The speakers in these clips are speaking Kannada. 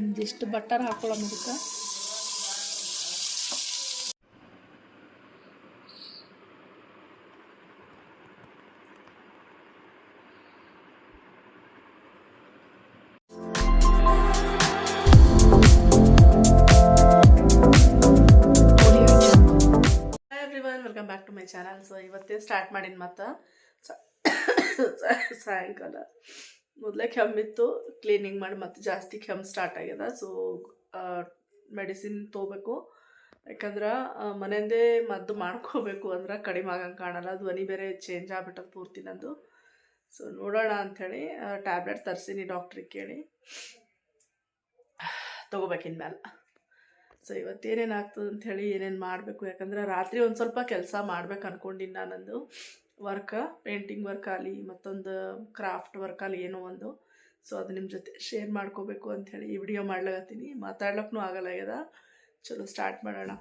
ಇಂದಿಷ್ಟು ಬಟರ್ ಹಾಕೊಳ್ಳೋ ಮುದುಕ welcome back to my channel so ಇವತ್ತೇ ಸ್ಟಾರ್ಟ್ ಮಾಡೀನಿ ಮತ್ತು. ಸಾಯಂಕಾಲ. ಮೊದಲೇ ಕೆಮ್ಮಿತ್ತು ಕ್ಲೀನಿಂಗ್ ಮಾಡಿ ಮತ್ತೆ ಜಾಸ್ತಿ ಕೆಮ್ಮು ಸ್ಟಾರ್ಟ್ ಆಗ್ಯದ. ಸೊ ಮೆಡಿಸಿನ್ ತೊಗೋಬೇಕು. ಯಾಕಂದ್ರೆ ಮನೆಯಂದೇ ಮದ್ದು ಮಾಡ್ಕೋಬೇಕು ಅಂದ್ರೆ ಕಡಿಮೆ ಆಗಂಗೆ ಕಾಣಲ್ಲ. ಧ್ವನಿ ಬೇರೆ ಚೇಂಜ್ ಆಗ್ಬಿಟ್ಟದ ಪೂರ್ತಿ ನಂದು. ಸೊ ನೋಡೋಣ ಅಂಥೇಳಿ ಟ್ಯಾಬ್ಲೆಟ್ ತರಿಸೀನಿ ಡಾಕ್ಟ್ರಿಗೆ ಕೇಳಿ. ತೊಗೋಬೇಕಿನ ಮೇಲೆ ಸೊ ಇವತ್ತೇನೇನು ಆಗ್ತದೆ ಅಂಥೇಳಿ ಏನೇನು ಮಾಡಬೇಕು, ಯಾಕಂದ್ರೆ ರಾತ್ರಿ ಒಂದು ಸ್ವಲ್ಪ ಕೆಲಸ ಮಾಡ್ಬೇಕು ಅನ್ಕೊಂಡಿನಿ ನಾನಂದು ವರ್ಕ ಪೇಂಟಿಂಗ್ ವರ್ಕ್ ಆಗಲಿ, ಮತ್ತೊಂದು ಕ್ರಾಫ್ಟ್ ವರ್ಕ್ ಆಗಲಿ ಏನೋ ಒಂದು. ಸೊ ಅದು ನಿಮ್ಮ ಜೊತೆ ಶೇರ್ ಮಾಡ್ಕೋಬೇಕು ಅಂಥೇಳಿ ಈ ವಿಡಿಯೋ ಮಾಡ್ಲಾಗತ್ತೀನಿ ಮಾತಾಡ್ಲಕ್ಕೂ ಆಗಲ್ಲ ಆಗ್ಯದ. ಚಲೋ ಸ್ಟಾರ್ಟ್ ಮಾಡೋಣ.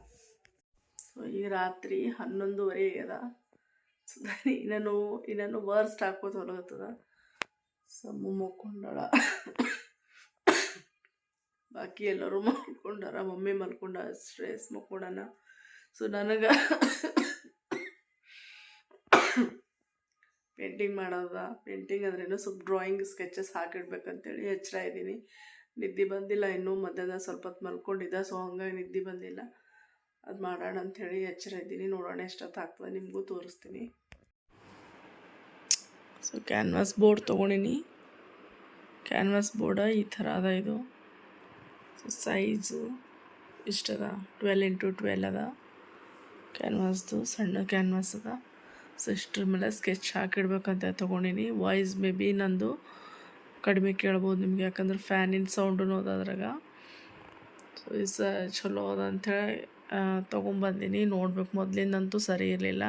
ಸೊ ಈ ರಾತ್ರಿ ಹನ್ನೊಂದುವರೆ ಆಗ್ಯದ. ಸೊ ಇನ್ನೂ ಇನ್ನೂ ವರ್ಸ್ಟ್ ಹಾಕೋದು ಹೊಲಗತ್ತದ ಸಮ್ಮು ಮುಕ್ಕೊಂಡಳ ಬಾಕಿ ಎಲ್ಲರೂ ಮಲ್ಕೊಂಡಾರ. ಮಮ್ಮಿ ಮಲ್ಕೊಂಡ ಸ್ಟ್ರೆಸ್ ಮಲ್ಕೊಂಡಾನ. ಸೊ ನನಗೆ ಪೇಂಟಿಂಗ್ ಮಾಡೋದ? ಪೇಂಟಿಂಗ್ ಅಂದ್ರೇನು ಸ್ವಲ್ಪ ಡ್ರಾಯಿಂಗ್ ಸ್ಕೆಚಸ್ ಹಾಕಿಡ್ಬೇಕಂತೇಳಿ ಎಚ್ಚರ ಇದ್ದೀನಿ. ನಿದ್ದೆ ಬಂದಿಲ್ಲ, ಇನ್ನೂ ಮಧ್ಯಾಹ್ನ ಸ್ವಲ್ಪ ಹೊತ್ತು ಮಲ್ಕೊಂಡಿದ್ದೆ ಸೊ ಹಂಗಾಗಿ ನಿದ್ದೆ ಬಂದಿಲ್ಲ. ಅದು ಮಾಡೋಣ ಅಂಥೇಳಿ ಎಚ್ಚರ ಇದ್ದೀನಿ. ನೋಡೋಣ ಎಷ್ಟೊತ್ತು ಆಗ್ತದೆ ನಿಮಗೂ ತೋರಿಸ್ತೀನಿ. ಸೊ ಕ್ಯಾನ್ವಾಸ್ ಬೋರ್ಡ್ ತೊಗೊಂಡಿನಿ. ಕ್ಯಾನ್ವಾಸ್ ಬೋರ್ಡ ಈ ಥರ ಅದ ಇದು. ಸೊ ಸೈಜು ಇಷ್ಟದ. ಟ್ವೆಲ್ ಇಂಟು ಟ್ವೆಲ್ ಅದ. ಕ್ಯಾನ್ವಾಸ್ದು ಸಣ್ಣ ಕ್ಯಾನ್ವಾಸ್ ಅದ. ಸೊ ಇಷ್ಟ್ರ ಮೇಲೆ ಸ್ಕೆಚ್ ಹಾಕಿಡ್ಬೇಕಂತ ತೊಗೊಂಡಿನಿ. ವಾಯ್ಸ್ ಮೇ ಬಿ ನಂದು ಕಡಿಮೆ ಕೇಳ್ಬೋದು ನಿಮ್ಗೆ, ಯಾಕಂದ್ರೆ ಫ್ಯಾನಿನ ಸೌಂಡು ಅದ ಅದ್ರಾಗ. ಸೊ ಇಸ್ ಚಲೋ ಅದ ಅಂಥೇಳಿ ತೊಗೊಂಬಂದಿನಿ. ನೋಡ್ಬೇಕು ಮೊದಲಿಂದಂತೂ ಸರಿ ಇರಲಿಲ್ಲ.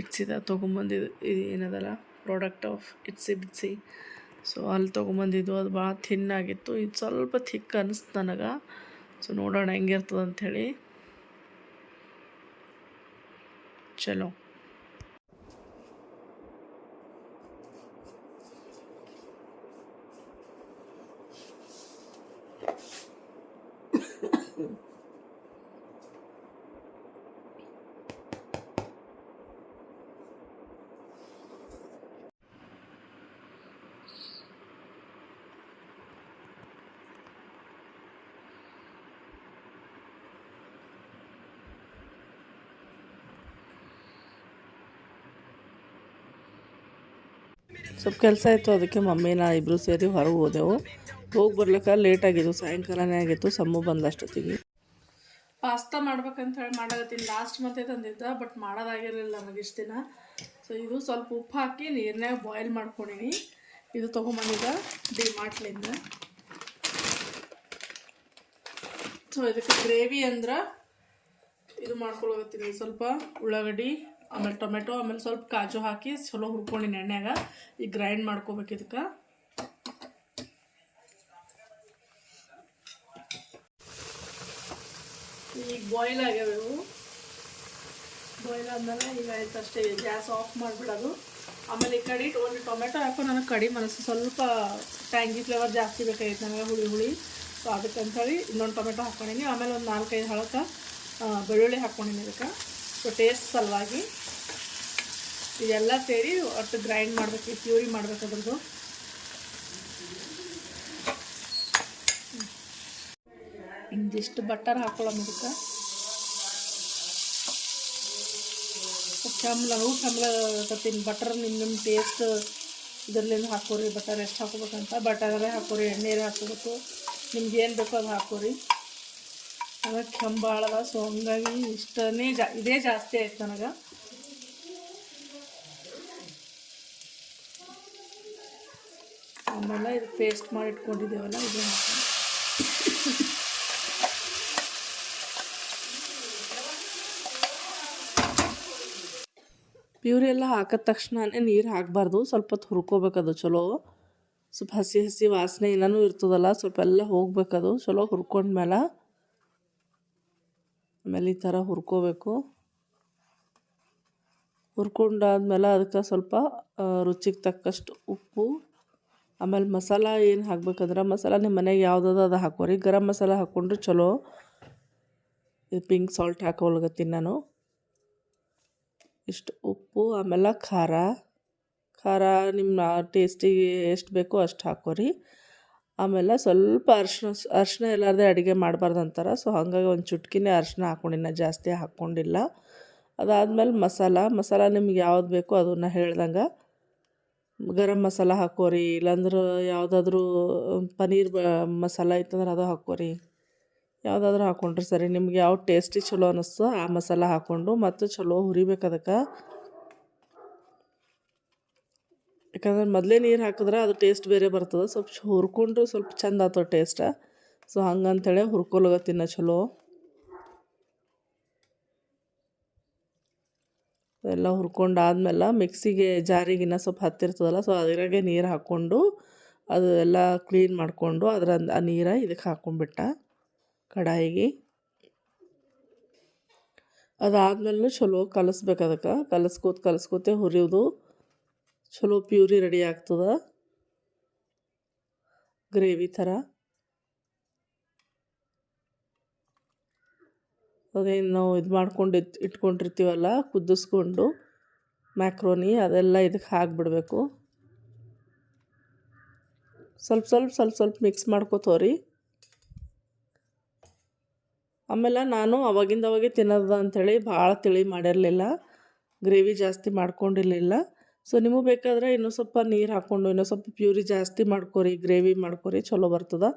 ಇಟ್ಸಿದ ತೊಗೊಂಬಂದಿದ್ದು ಇದು ಏನದಲ್ಲ product of Itsy Bitsy so ಅಲ್ಲಿ ತೊಗೊಂಬಂದಿದ್ದು, ಅದು ಭಾಳ ಥಿನ್ ಆಗಿತ್ತು. ಇದು ಸ್ವಲ್ಪ ಥಿಕ್ ಅನಿಸ್ತು ನನಗೆ. ಸೊ ನೋಡೋಣ ಹೆಂಗಿರ್ತದೆ ಅಂಥೇಳಿ ಚಲೋ. ಸ್ವಲ್ಪ ಕೆಲಸ ಇತ್ತು, ಅದಕ್ಕೆ ಮಮ್ಮಿ ನಾ ಇಬ್ಬರು ಸೇರಿ ಹೊರಗೆ ಹೋದೆವು. ಹೋಗಿ ಬರ್ಲಿಕ್ಕೆ ಲೇಟ್ ಆಗಿದ್ದು ಸಾಯಂಕಾಲನೇ ಆಗಿತ್ತು, ಸಮ್ಮು ಬಂದ ಅಷ್ಟೊತ್ತಿಗೆ. ಪಾಸ್ತಾ ಮಾಡ್ಬೇಕಂತ ಹೇಳಿ ಮಾಡಕತ್ತೀನಿ. ಲಾಸ್ಟ್ ಮತ್ತೆ ತಂದಿದ್ದ ಬಟ್ ಮಾಡೋದಾಗಿರಲಿಲ್ಲ ನನಗೆ ಇಷ್ಟು ದಿನ. ಸೊ ಇದು ಸ್ವಲ್ಪ ಉಪ್ಪು ಹಾಕಿ ನೀರಿನಾಗ ಬಾಯ್ಲ್ ಮಾಡ್ಕೊಂಡಿನಿ. ಇದು ತೊಗೊಂಬಂದಿದ್ದ ಡಿ ಮಾಡ್ಲಿಂದ ಸೊ ಇದಕ್ಕೆ ಗ್ರೇವಿ ಅಂದ್ರೆ ಇದು ಮಾಡ್ಕೊಳಕತ್ತೀನಿ. ಸ್ವಲ್ಪ ಉಳ್ಳಾಗಡ್ಡಿ ಆಮೇಲೆ ಟೊಮೆಟೊ, ಆಮೇಲೆ ಸ್ವಲ್ಪ ಕಾಜು ಹಾಕಿ ಚಲೋ ಹುರ್ಕೊಂಡಿನ ಎಣ್ಣೆಗ ಈಗ ಗ್ರೈಂಡ್ ಮಾಡ್ಕೋಬೇಕು ಇದಕ್ಕೆ. ಈಗ ಬಾಯ್ಲ್ ಆಗ್ಯಾವ ಇವು. ಬಾಯ್ಲ್ ಆದ್ಮೇಲೆ ಈಗ ಆಯ್ತು ಅಷ್ಟೇ, ಗ್ಯಾಸ್ ಆಫ್ ಮಾಡಿಬಿಡೋದು. ಆಮೇಲೆ ಈ ಕಡೆ ಒಂದು ಟೊಮೆಟೊ ಹಾಕೋ ನನಗೆ ಕಡಿಮೆ ಮನಸ್ಸು. ಸ್ವಲ್ಪ ಟ್ಯಾಂಗಿ ಫ್ಲೇವರ್ ಜಾಸ್ತಿ ಬೇಕಾಗಿತ್ತು ನನಗೆ ಹುಳಿ ಹುಳಿ. ಸೊ ಅದಕ್ಕಂತೇಳಿ ಇನ್ನೊಂದು ಟೊಮೆಟೊ ಹಾಕ್ಕೊಂಡಿನಿ ಆಮೇಲೆ ಒಂದು ನಾಲ್ಕೈದು ಹಳಕ್ಕೆ ಬೆಳ್ಳುಳ್ಳಿ ಹಾಕ್ಕೊಂಡಿನಿ ಇದಕ್ಕೆ. ಸೊ ಟೇಸ್ಟ್ ಸಲುವಾಗಿ ಇದೆಲ್ಲ ಸೇರಿ ಒಟ್ಟು ಗ್ರೈಂಡ್ ಮಾಡ್ಬೇಕು ಪ್ಯೂರಿ ಮಾಡ್ಬೇಕು ಅದ್ರದ್ದು. ಇಂದಿಷ್ಟು ಬಟರ್ ಹಾಕೊಳ್ಳೋಣ ಇದಕ್ಕೆ. ಚಮ್ಲ, ಹೂ ಕೆಮ್ಲಕತ್ತೀನಿ ಬಟರ್ ನಿಮ್ಮ ನಿಮ್ಮ ಟೇಸ್ಟ್ ಇದರಲ್ಲಿಂದ ಹಾಕೋರಿ. ಬಟರ್ ಎಷ್ಟು ಹಾಕೋಬೇಕಂತ. ಬಟರೇ ಹಾಕೋರಿ ಎಣ್ಣೆರೇ ಹಾಕೋಬೇಕು. ನಿಮ್ಗೆ ಏನು ಬೇಕೋ ಅದು ಹಾಕೋರಿ. ಅದಕ್ಕೆ ಕೆಮ್ಮು ಭಾಳ ಸೊ ಹಂಗಾಗಿ ಇಷ್ಟನೇ ಜಾ ಇದೇ ಜಾಸ್ತಿ ಆಯ್ತು ನನಗೆ. ಆಮೇಲೆ ಇದು ಪೇಸ್ಟ್ ಮಾಡಿ ಇಟ್ಕೊಂಡಿದ್ದೇವಲ್ಲ, ಇದು ಪ್ಯೂರಿ ಎಲ್ಲ ಹಾಕಿದ ತಕ್ಷಣನೇ ನೀರು ಹಾಕಬಾರ್ದು ಸ್ವಲ್ಪ ಹೊತ್ತು ಹುರ್ಕೋಬೇಕದು ಚಲೋ. ಸ್ವಲ್ಪ ಹಸಿ ಹಸಿ ವಾಸನೆ ಇನ್ನೂ ಇರ್ತದಲ್ಲ, ಸ್ವಲ್ಪ ಎಲ್ಲ ಹೋಗ್ಬೇಕದು, ಚಲೋ ಹುರ್ಕೊಂಡ್ಮೇಲೆ ಆಮೇಲೆ ಈ ಥರ ಹುರ್ಕೋಬೇಕು. ಹುರ್ಕೊಂಡಾದ್ಮೇಲೆ ಅದಕ್ಕೆ ಸ್ವಲ್ಪ ರುಚಿಗೆ ತಕ್ಕಷ್ಟು ಉಪ್ಪು ಆಮೇಲೆ ಮಸಾಲ ಏನು ಹಾಕ್ಬೇಕಂದ್ರೆ ಮಸಾಲ ನಿಮ್ಮ ಮನೆಗೆ ಯಾವುದದ ಅದು ಹಾಕೋರಿ ಗರಂ ಮಸಾಲ ಹಾಕ್ಕೊಂಡ್ರೆ ಚಲೋ. ಇದು ಪಿಂಕ್ ಸಾಲ್ಟ್ ಹಾಕೋಲ್ಗತ್ತೀನಿ ನಾನು. ಇಷ್ಟು ಉಪ್ಪು, ಆಮೇಲೆ ಖಾರ. ಖಾರ ನಿಮ್ಮ ಟೇಸ್ಟಿಗೆ ಎಷ್ಟು ಬೇಕೋ ಅಷ್ಟು ಹಾಕೋರಿ ಆಮೇಲೆ ಸ್ವಲ್ಪ ಅರ್ಶಿನ ಅರ್ಶಿನ ಇಲ್ಲಾರ್ದೆ ಅಡುಗೆ ಮಾಡಬಾರ್ದು ಅಂತಾರೆ. ಸೊ ಹಾಗಾಗಿ ಒಂದು ಚುಟ್ಕಿನೇ ಅರ್ಶಿನ ಹಾಕ್ಕೊಂಡಿನ ಜಾಸ್ತಿ ಹಾಕ್ಕೊಂಡಿಲ್ಲ ಅದಾದ್ಮೇಲೆ ಮಸಾಲ. ಮಸಾಲ ನಿಮ್ಗೆ ಯಾವ್ದು ಬೇಕೋ ಅದನ್ನು ಹೇಳ್ದಂಗೆ. ಗರಂ ಮಸಾಲ ಹಾಕೋರಿ ಇಲ್ಲಾಂದ್ರೆ ಯಾವುದಾದ್ರೂ ಪನ್ನೀರ್ ಬ, ಮಸಾಲ ಇತ್ತಂದ್ರೆ ಅದು ಹಾಕೋರಿ ಯಾವುದಾದ್ರೂ ಹಾಕ್ಕೊಂಡ್ರೆ ಸರಿ, ನಿಮ್ಗೆ ಯಾವ ಟೇಸ್ಟಿ ಚಲೋ ಅನ್ನಿಸ್ತೋ ಆ ಮಸಾಲ ಹಾಕ್ಕೊಂಡು ಮತ್ತು ಚಲೋ ಹುರಿಬೇಕು ಅದಕ್ಕೆ. ಯಾಕಂದ್ರೆ ಮೊದಲೇ ನೀರು ಹಾಕಿದ್ರೆ ಅದು ಟೇಸ್ಟ್ ಬೇರೆ ಬರ್ತದೆ, ಸ್ವಲ್ಪ ಹುರ್ಕೊಂಡ್ರೆ ಸ್ವಲ್ಪ ಚಂದ ಆಗ್ತದೆ ಟೇಸ್ಟ ಸೊ ಹಂಗಂತೇಳಿ ಹುರ್ಕೊಳಗತ್ತಿನ ಚಲೋ. ಎಲ್ಲ ಹುರ್ಕೊಂಡಾದ್ಮೇಲೆ ಮಿಕ್ಸಿಗೆ ಜಾರಿಗಿನ್ನ ಸ್ವಲ್ಪ ಹತ್ತಿರ್ತದಲ್ಲ ಸೊ ಅದರಾಗೆ ನೀರು ಹಾಕ್ಕೊಂಡು ಅದು ಎಲ್ಲ ಕ್ಲೀನ್ ಮಾಡಿಕೊಂಡು ಅದರ ಆ ನೀರು ಇದಕ್ಕೆ ಹಾಕ್ಕೊಂಬಿಟ್ಟ ಕಡಾಯಿಗೆ. ಅದಾದ್ಮೇಲೆ ಚಲೋ ಕಲಿಸ್ಬೇಕು ಅದಕ್ಕೆ. ಕಲಸ್ಕೋತ ಕಲಸ್ಕೋತೆ ಹುರಿಯೋದು ಚಲೋ ಪ್ಯೂರಿ ರೆಡಿ ಆಗ್ತದೆ. ಗ್ರೇವಿ ಥರ. ಅದೇನು ನಾವು ಇದು ಮಾಡ್ಕೊಂಡು ಇಟ್ ಇಟ್ಕೊಂಡಿರ್ತೀವಲ್ಲ, ಕುದಿಸ್ಕೊಂಡು ಮ್ಯಾಕ್ರೋನಿ ಅದೆಲ್ಲ ಇದಕ್ಕೆ ಹಾಕಿಬಿಡ್ಬೇಕು. ಸ್ವಲ್ಪ ಸ್ವಲ್ಪ ಸ್ವಲ್ಪ ಸ್ವಲ್ಪ ಮಿಕ್ಸ್ ಮಾಡ್ಕೋತವ್ರಿ ಆಮೇಲೆ ನಾನು ಅವಾಗಿಂದ ಅವಾಗೆ ತಿನ್ನೋದ ಅಂಥೇಳಿ ಭಾಳ ತಿಳಿ ಮಾಡಿರಲಿಲ್ಲ ಗ್ರೇವಿ ಜಾಸ್ತಿ ಮಾಡ್ಕೊಂಡಿರಲಿಲ್ಲ. ಸೊ ನಿಮಗೆ ಬೇಕಾದ್ರೆ ಇನ್ನೂ ಸ್ವಲ್ಪ ನೀರು ಹಾಕ್ಕೊಂಡು, ಇನ್ನೂ ಸ್ವಲ್ಪ ಪ್ಯೂರಿ ಜಾಸ್ತಿ ಮಾಡ್ಕೊರಿ ಗ್ರೇವಿ ಮಾಡ್ಕೊರಿ, ಚಲೋ ಬರ್ತದೆ.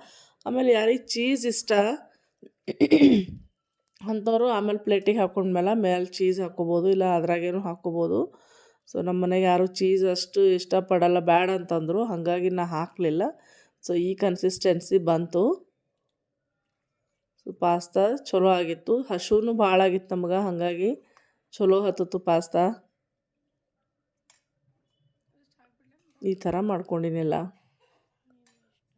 ಆಮೇಲೆ ಯಾರಿಗೆ ಚೀಸ್ ಇಷ್ಟ ಅಂಥವ್ರು ಆಮೇಲೆ ಪ್ಲೇಟಿಗೆ ಹಾಕ್ಕೊಂಡ್ಮೇಲೆ ಮೇಲೆ ಚೀಸ್ ಹಾಕ್ಕೋಬೋದು, ಇಲ್ಲ ಅದ್ರಾಗೇನು ಹಾಕ್ಕೋಬೋದು. ಸೊ ನಮ್ಮ ಮನೆಗೆ ಯಾರೂ ಚೀಸ್ ಅಷ್ಟು ಇಷ್ಟಪಡಲ್ಲ, ಬ್ಯಾಡ ಅಂತಂದರು, ಹಾಗಾಗಿ ನಾ ಹಾಕಲಿಲ್ಲ. ಸೊ ಈ ಕನ್ಸಿಸ್ಟೆನ್ಸಿ ಬಂತು. ಸೊ ಪಾಸ್ತಾ ಚಲೋ ಆಗಿತ್ತು. ಹಸುನು ಭಾಳ ಆಗಿತ್ತು ನಮ್ಗೆ, ಹಾಗಾಗಿ ಚಲೋ ಹತ್ತಿತ್ತು ಪಾಸ್ತಾ. ಈ ಥರ ಮಾಡ್ಕೊಂಡಿನಿಲ್ಲ.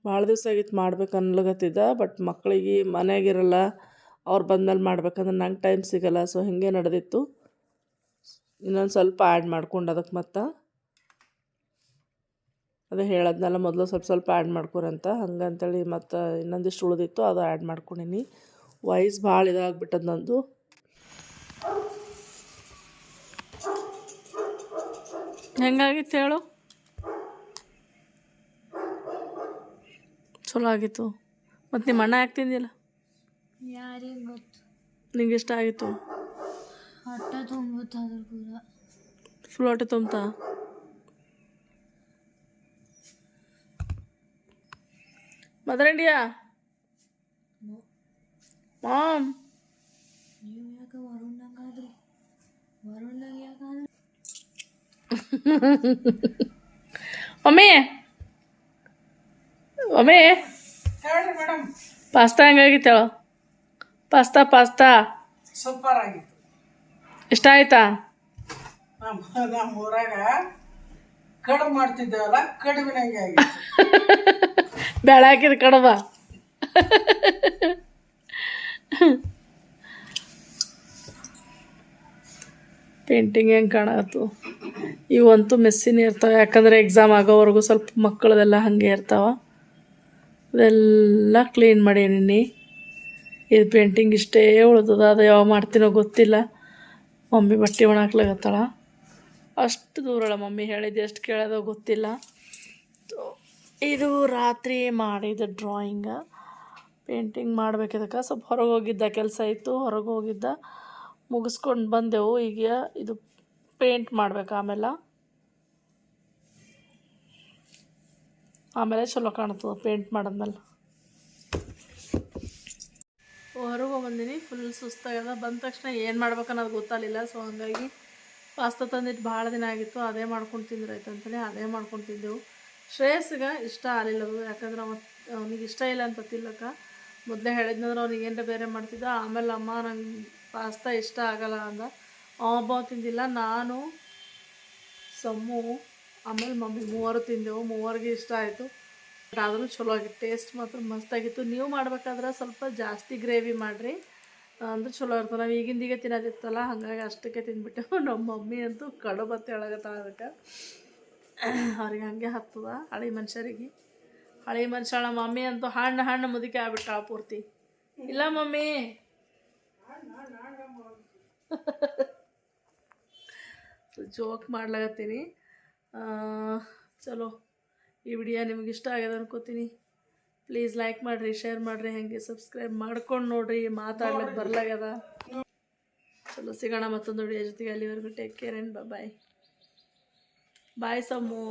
ಭಾಳ ದಿವಸ ಆಗಿತ್ತು ಮಾಡ್ಬೇಕು ಅನ್ಲಗತ್ತಿದ್ದ ಬಟ್ ಮಕ್ಕಳಿಗೆ ಮನೆಯಾಗಿರಲ್ಲ ಅವ್ರು ಬಂದ್ಮೇಲೆ ಮಾಡ್ಬೇಕಂದ್ರೆ ನಂಗೆ ಟೈಮ್ ಸಿಗಲ್ಲ. ಸೊ ಹಿಂಗೆ ನಡೆದಿತ್ತು. ಇನ್ನೊಂದು ಸ್ವಲ್ಪ ಆ್ಯಡ್ ಮಾಡ್ಕೊಂಡು ಅದಕ್ಕೆ ಮತ್ತು ಅದೇ ಹೇಳದ್ನಲ್ಲ, ಮೊದಲು ಸ್ವಲ್ಪ ಸ್ವಲ್ಪ ಆ್ಯಡ್ ಮಾಡ್ಕೊರಂತ ಹಂಗಂತೇಳಿ ಮತ್ತು ಇನ್ನೊಂದಿಷ್ಟು ಉಳಿದಿತ್ತು, ಅದು ಆ್ಯಡ್ ಮಾಡ್ಕೊಂಡಿನಿ. ವಾಯ್ಸ್ ಭಾಳ ಇದಾಗ್ಬಿಟ್ಟದ ನಂದು. ಹೆಂಗಾಗಿತ್ತು ಹೇಳು? ಚಲೋ ಆಗಿತ್ತು. ಮತ್ತು ನಿಮ್ಮ ಅಣ್ಣ ಯಾಕೆ ತಿಂದಿಲ್ಲ? ಯಾರಿಗೆ ಗೊತ್ತು. ನಿಂಗೆ ಇಷ್ಟ ಆಗಿತ್ತು? ಹೊಟ್ಟೆ ತುಂಬುತ್ತೆ ಅದ್ರ ಪೂರ ಫುಲ್ ಹೊಟ್ಟೆ ತುಂಬ್ತಾ? ಮದರ್ ಇಂಡಿಯಾ ಮಾಮ್ ನೀವು ಯಾಕೆ ವರುಣ್ಣಂಗಾದ್ರಿ ವರುಣ್ದಾಗ ಯಾಕಾದ್ರಿ ಒಮ್ಮೆ ಒಮ್ಮೆ ಪಾಸ್ತಾ ಹೆಂಗಾಗಿತ್ತು ಹೇಳು. Pasta pasta. ಸೂಪರ್ ಆಗಿತ್ತು. ಇಷ್ಟ ಆಯ್ತಾ? ನಮ್ಮ ನಮ್ಮ ಊರಾಗ ಕಡುಬು ಮಾಡ್ತಿದ್ದೇವಲ್ಲ ಕಡುಬಿನಂಗೆ ಆಗಿತ್ತು. ಬೇಳೆ ಹಾಕಿದ ಕಡಬ. ಪೇಂಟಿಂಗ್ ಹೆಂಗೆ ಕಾಣತ್ತು ಇವಂತೂ ಮೆಸ್ಸಿನ ಇರ್ತಾವ ಯಾಕಂದರೆ ಎಕ್ಸಾಮ್ ಆಗೋವರೆಗೂ ಸ್ವಲ್ಪ ಮಕ್ಕಳದೆಲ್ಲ ಹಾಗೆ ಇರ್ತಾವೆ. ಅದೆಲ್ಲ ಕ್ಲೀನ್ ಮಾಡೀನಿ ಇದು ಪೇಂಟಿಂಗ್ ಇಷ್ಟೇ ಉಳ್ದದ, ಅದು ಯಾವ ಮಾಡ್ತೀನೋ ಗೊತ್ತಿಲ್ಲ. ಮಮ್ಮಿ ಬಟ್ಟೆ ಒಣಾಕ್ಲಾಗತ್ತಾಳ ಅಷ್ಟು ದೂರಳ ಮಮ್ಮಿ ಹೇಳಿದ್ದು, ಎಷ್ಟು ಕೇಳೋದೋ ಗೊತ್ತಿಲ್ಲ. ಇದು ರಾತ್ರಿ ಮಾಡಿದ ಡ್ರಾಯಿಂಗ ಪೇಂಟಿಂಗ್ ಮಾಡ್ಬೇಕಿದಕ್ಕೆ, ಸ್ವಲ್ಪ ಹೊರಗೆ ಹೋಗಿದ್ದ ಕೆಲಸ ಇತ್ತು, ಹೊರಗೆ ಹೋಗಿದ್ದ. ಮುಗಿಸ್ಕೊಂಡು ಬಂದೆವು, ಈಗ ಇದು ಪೇಂಟ್ ಮಾಡ್ಬೇಕು ಆಮೇಲೆ. ಆಮೇಲೆ ಚಲೋ ಕಾಣ್ತದೆ ಪೇಂಟ್ ಮಾಡಿದ್ಮೇಲೆ ಹೊರಗೆ ಬಂದೀನಿ. ಫುಲ್ ಸುಸ್ತಾಗ್ಯದ. ಬಂದ ತಕ್ಷಣ ಏನು ಮಾಡ್ಬೇಕು ಅನ್ನೋದು ಗೊತ್ತಾಗಲಿಲ್ಲ. ಸೊ ಹಾಗಾಗಿ ಪಾಸ್ತಾ ತಂದಿಟ್ಟು ಭಾಳ ದಿನ ಆಗಿತ್ತು. ಅದೇ ಮಾಡ್ಕೊಂಡು ತಿಂದ್ರೆ ಆಯ್ತು ಅಂತೇಳಿ ಅದೇ ಮಾಡ್ಕೊಂಡು ತಿಂದೆವು. ಶ್ರೇಯಸ್ಗೆ ಇಷ್ಟ ಆಗಲಿಲ್ಲ ಅದು ಯಾಕಂದ್ರೆ ಅವ ಅವನಿಗೆ ಇಷ್ಟ ಇಲ್ಲ ಅಂತ ತಿಲ್ಲಕ್ಕ ಮೊದಲೇ ಹೇಳಿದ್ನಂದ್ರೆ ಅವ್ನಿಗೆ ಏನರ ಬೇರೆ ಮಾಡ್ತಿದ್ದ. ಆಮೇಲೆ ಅಮ್ಮ ನಂಗೆ ಪಾಸ್ತಾ ಇಷ್ಟ ಆಗಲ್ಲ ಅಂದ. ಒಬ್ಬ ತಿಂದಿಲ್ಲ. ನಾನು, ಸಮ್ಮು, ಆಮೇಲೆ ಮಮ್ಮಿ ಮೂವರು ತಿಂದೆವು. ಮೂವರಿಗೆ ಇಷ್ಟ ಆಯಿತು. ಆದರೂ ಚಲೋ ಆಗಿತ್ತು ಟೇಸ್ಟ್ ಮಾತ್ರ ಮಸ್ತಾಗಿತ್ತು ನೀವು ಮಾಡ್ಬೇಕಾದ್ರೆ ಸ್ವಲ್ಪ ಜಾಸ್ತಿ ಗ್ರೇವಿ ಮಾಡಿರಿ. ಅಂದ್ರೆ ಚಲೋ ಇರ್ತದೆ. ನಾವು ಈಗಿಂದೀಗ ತಿನ್ನೋದಿತ್ತಲ್ಲ, ಹಾಗಾಗಿ ಅಷ್ಟಕ್ಕೆ ತಿಂದ್ಬಿಟ್ಟೆವು ನಮ್ಮ ಮಮ್ಮಿ ಅಂತೂ ಕಡು ಹೇಳಕತ್ತಾಳ ಅದಕ್ಕೆ. ಅವ್ರಿಗೆ ಹಂಗೆ ಹತ್ತದ ಹಳೆ ಮನುಷ್ಯರಿಗೆ. ಹಳೆ ಮನುಷ್ಯಳ ಮಮ್ಮಿ ಅಂತೂ ಹಣ್ಣು ಹಣ್ಣು ಮುದುಕಿ ಆಗ್ಬಿಟ್ಟಾಳ ಪೂರ್ತಿ. ಇಲ್ಲ ಮಮ್ಮಿ. ಜೋಕ್ ಮಾಡ್ಲಾಗತ್ತೀನಿ ಚಲೋ. ಈ ವಿಡಿಯೋ ನಿಮ್ಗೆ ಇಷ್ಟ ಆಗ್ಯದ ಅನ್ಕೋತೀನಿ. ಪ್ಲೀಸ್ ಲೈಕ್ ಮಾಡಿರಿ ಶೇರ್ ಮಾಡಿರಿ, ಹಾಗೆ ಸಬ್ಸ್ಕ್ರೈಬ್ ಮಾಡ್ಕೊಂಡು ನೋಡಿರಿ ಮಾತಾಡ್ಲಿಕ್ಕೆ ಬರ್ಲಾಗ್ಯದ. ಚಲೋ ಸಿಗೋಣ ಮತ್ತೊಂದು ವಿಡಿಯೋ ಜೊತೆಗೆ ಅಲ್ಲಿವರೆಗೂ take care and bye bye Sammu